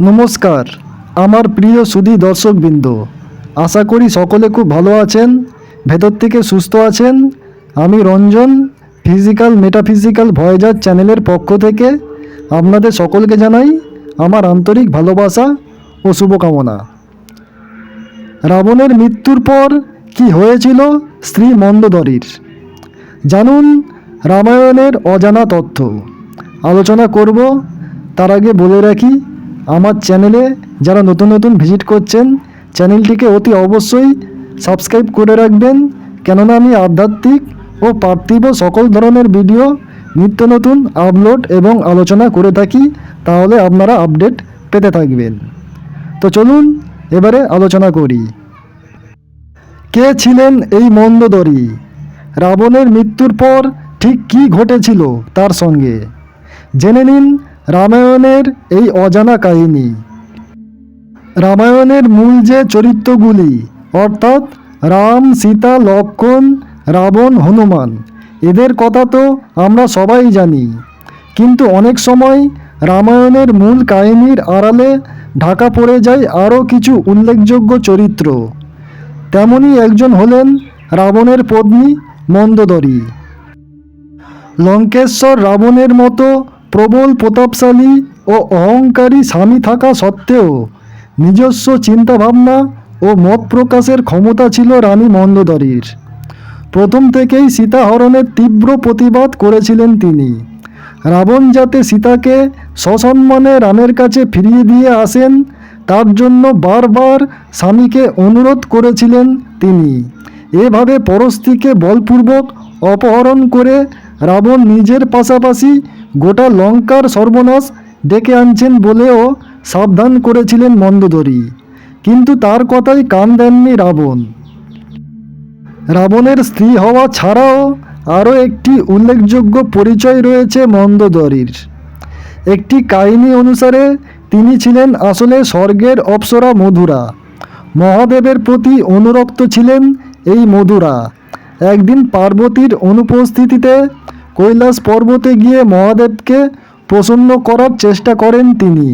নমস্কার, আমার প্রিয় সুধী দর্শকবৃন্দ, আশা করি সকলে খুব ভালো আছেন, ভেতর থেকে সুস্থ আছেন। আমি রঞ্জন ফিজিক্যাল মেটাফিজিক্যাল ভয়েজার চ্যানেলের পক্ষ থেকে আপনাদের সকলকে জানাই আমার আন্তরিক ভালোবাসা ও শুভকামনা। রাবণের মৃত্যুর পর কি হয়েছিল স্ত্রী মন্দোদরীর? জানুন রামায়ণের অজানা তথ্য। আলোচনা করব, তার আগে বলে রাখি আমার চ্যানেলে যারা নতুন নতুন ভিজিট করছেন, চ্যানেলটিকে অতি অবশ্যই সাবস্ক্রাইব করে রাখবেন, কেননা আমি আধ্যাত্মিক ও পার্থিব সকল ধরনের ভিডিও নিত্য নতুন আপলোড এবং আলোচনা করে থাকি, তাহলে আপনারা আপডেট পেতে থাকবেন। তো চলুন এবারে আলোচনা করি। কে ছিলেন এই মন্দোদরী? রাবণের মৃত্যুর পর ঠিক কী ঘটেছিল তার সঙ্গে? জেনে নিন রামায়ণের এই অজানা কাহিনী। রামায়ণের মূল যে চরিত্রগুলি, অর্থাৎ রাম, সীতা লক্ষণ রাবণ, হনুমান, এদের কথা তো আমরা সবাই জানি। কিন্তু অনেক সময় রামায়ণের মূল কাহিনীর আড়ালে ঢাকা পড়ে যায় আরও কিছু উল্লেখযোগ্য চরিত্র। তেমনই একজন হলেন রাবণের পত্নী মন্দোদরী। লঙ্কেশ্বর রাবণের মতো প্রবল প্রতাপশালী ও অহংকারী স্বামী থাকা সত্ত্বেও নিজস্ব চিন্তাভাবনা ও মত প্রকাশের ক্ষমতা ছিল রানী মন্দোদরীর। প্রথম থেকেই সীতাহরণের তীব্র প্রতিবাদ করেছিলেন তিনি। রাবণ যাতে সীতাকে সসম্মানে রামের কাছে ফিরিয়ে দিয়ে আসেন, তার জন্য বারবার স্বামীকে অনুরোধ করেছিলেন তিনি। এভাবে পরস্ত্রীকে বলপূর্বক অপহরণ করে রাবণ নিজের পাশাপাশি গোটা লঙ্কার সর্বনাশ ডেকে আনছেন বলেও সাবধান করেছিলেন মন্দোদরী। কিন্তু তার কথাই কান দেননি রাবণ। রাবণের স্ত্রী হওয়া ছাড়াও আরও একটি উল্লেখযোগ্য পরিচয় রয়েছে মন্দোদরীর। একটি কাহিনী অনুসারে তিনি ছিলেন আসলে স্বর্গের অপ্সরা মধুরা। মহাদেবের প্রতি অনুরক্ত ছিলেন এই মধুরা। একদিন পার্বতীর অনুপস্থিতিতে কৈলাস পর্বতে গিয়ে মহাদেবকে প্রসন্ন করার চেষ্টা করেন তিনি।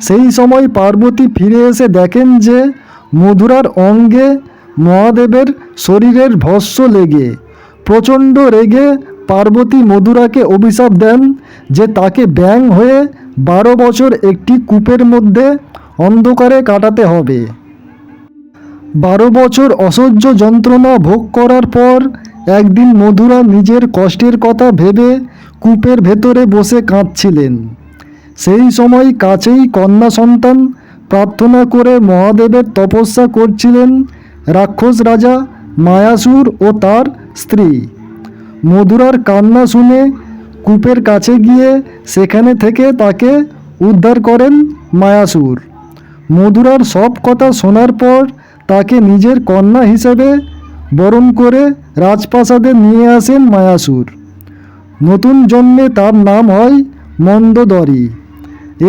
সেই সময় পার্বতী ফিরে এসে দেখেন যে মধুরার অঙ্গে মহাদেবের শরীরের ভস্য লেগে, প্রচণ্ড রেগে পার্বতী মধুরাকে অভিশাপ দেন যে তাকে ব্যাং হয়ে বারো বছর একটি কূপের মধ্যে অন্ধকারে কাটাতে হবে। বারো বছর অসহ্য যন্ত্রণা ভোগ করার পর একদিন মধুরা নিজের কষ্টের কথা ভেবে কূপের ভেতরে বসে কাঁদছিলেন। সেই সময় কাছেই কন্যা সন্তান প্রার্থনা করে মহাদেবের তপস্যা করছিলেন রাক্ষস রাজা মায়াসুর ও তার স্ত্রী। মধুরার কান্না শুনে কূপের কাছে গিয়ে সেখানে থেকে তাকে উদ্ধার করেন মায়াসুর। মধুরার সব কথা শোনার পর তাকে নিজের কন্যা হিসেবে বরণ করে রাজপ্রাসাদে নিয়ে আসেন মায়াসুর। নতুন জন্মে তার নাম হয় মন্দোদরী।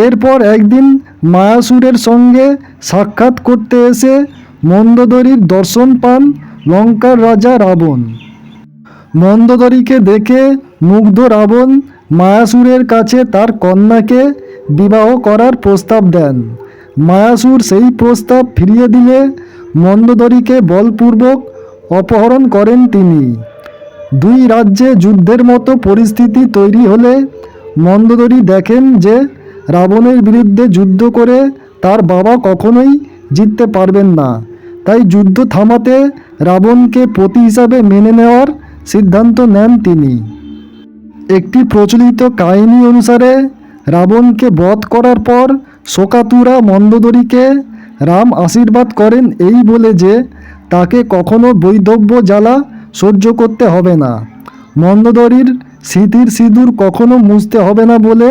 এরপর একদিন মায়াসুরের সঙ্গে সাক্ষাৎ করতে এসে মন্দোদরীর দর্শন পান লঙ্কার রাজা রাবণ। মন্দোদরীকে দেখে মুগ্ধ রাবণ মায়াসুরের কাছে তার কন্যাকে বিবাহ করার প্রস্তাব দেন। মায়াসুর সেই প্রস্তাব ফিরিয়ে দিলে মন্দোদরীকে বলপূর্বক অপহরণ করেন তিনি। দুই রাজ্যে যুদ্ধের মতো পরিস্থিতি তৈরি হলে মন্দোদরী দেখেন যে রাবণের বিরুদ্ধে যুদ্ধ করে তার বাবা কখনোই জিততে পারবেন না। তাই যুদ্ধ থামাতে রাবণকে পতি হিসাবে মেনে নেওয়ার সিদ্ধান্ত নেন তিনি। একটি প্রচলিত কাহিনী অনুসারে রাবণকে বধ করার পর শোকাতুরা মন্দোদরীকে রাম আশীর্বাদ করেন এই বলে যে তাকে কখনো বৈধব্য জ্বালা সহ্য করতে হবে না। মন্দোদরীর স্মৃতির সিঁদুর কখনো মুছতে হবে না বলে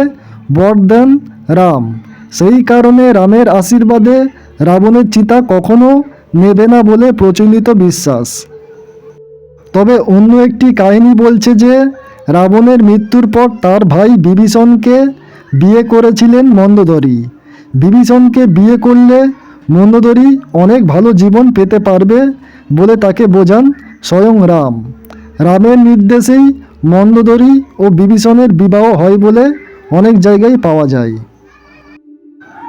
বর দেন রাম। সেই কারণে রামের আশীর্বাদে রাবণের চিতা কখনো নেবে না বলে প্রচলিত বিশ্বাস। তবে অন্য একটি কাহিনী বলছে যে, রাবণের মৃত্যুর পর তার ভাই বিভীষণকে বিয়ে করেছিলেন মন্দোদরী। বিভীষণকে বিয়ে করলে মন্দোদরী অনেক ভালো জীবন পেতে পারবে বলে তাকে বোঝান স্বয়ং রাম। রামের নির্দেশেই মন্দোদরী ও বিভীষণের বিবাহ হয় বলে অনেক জায়গায় পাওয়া যায়।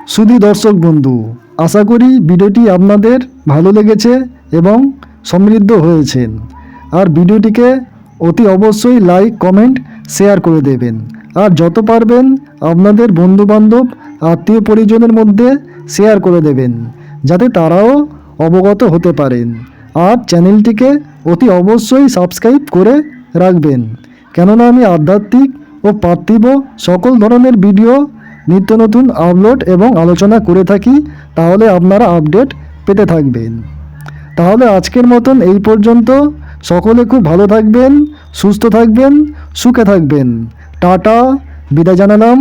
সুধী দর্শক বন্ধু, আশা করি ভিডিওটি আপনাদের ভালো লেগেছে এবং সমৃদ্ধ হয়েছেন। আর ভিডিওটিকে অতি অবশ্যই লাইক, কমেন্ট, শেয়ার করে দেবেন। আর যত পারবেন আপনাদের বন্ধুবান্ধব, আত্মীয় পরিজনের মধ্যে শেয়ার করে দেবেন, যাতে তারাও অবগত হতে পারেন। আর চ্যানেলটিকে অতি অবশ্যই সাবস্ক্রাইব করে রাখবেন। কেননা আমি আধ্যাত্মিক ও পার্থিব সকল ধরনের ভিডিও, নিত্য নতুন আপলোড এবং আলোচনা করে থাকি, তাহলে আপনারা আপডেট পেতে থাকবেন। তাহলে আজকের মতন এই পর্যন্ত। সকলে খুব ভালো থাকবেন, সুস্থ থাকবেন, সুখে থাকবেন। টাটা, বিদায় জানালাম।